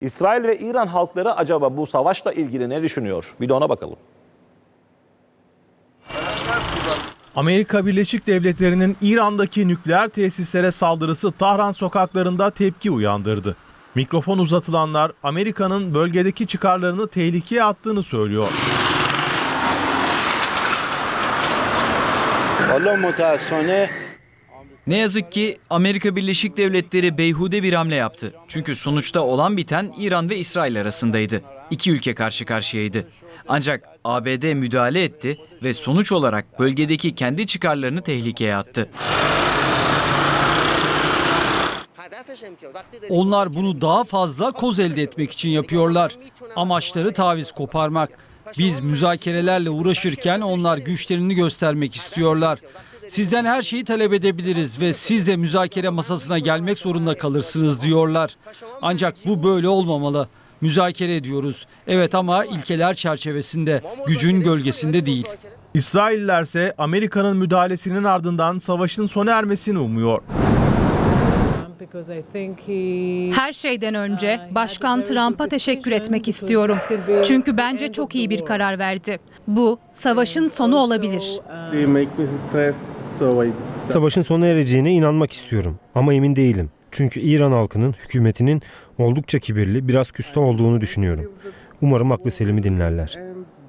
İsrail ve İran halkları acaba bu savaşla ilgili ne düşünüyor? Bir de ona bakalım. Amerika Birleşik Devletleri'nin İran'daki nükleer tesislere saldırısı Tahran sokaklarında tepki uyandırdı. Mikrofon uzatılanlar Amerika'nın bölgedeki çıkarlarını tehlikeye attığını söylüyor. Allah mutasone ne yazık ki Amerika Birleşik Devletleri beyhude bir hamle yaptı. Çünkü sonuçta olan biten İran ve İsrail arasındaydı. İki ülke karşı karşıyaydı. Ancak ABD müdahale etti ve sonuç olarak bölgedeki kendi çıkarlarını tehlikeye attı. Onlar bunu daha fazla koz elde etmek için yapıyorlar. Amaçları taviz koparmak. Biz müzakerelerle uğraşırken onlar güçlerini göstermek istiyorlar. Sizden her şeyi talep edebiliriz ve siz de müzakere masasına gelmek zorunda kalırsınız diyorlar. Ancak bu böyle olmamalı. Müzakere ediyoruz. Evet ama ilkeler çerçevesinde, gücün gölgesinde değil. İsrailler ise Amerika'nın müdahalesinin ardından savaşın sona ermesini umuyor. Her şeyden önce Başkan Trump'a teşekkür etmek istiyorum. Çünkü bence çok iyi bir karar verdi. Bu savaşın sonu olabilir. Savaşın sona ereceğine inanmak istiyorum ama emin değilim. Çünkü İran halkının hükümetinin oldukça kibirli, biraz küstah olduğunu düşünüyorum. Umarım aklı selimi dinlerler.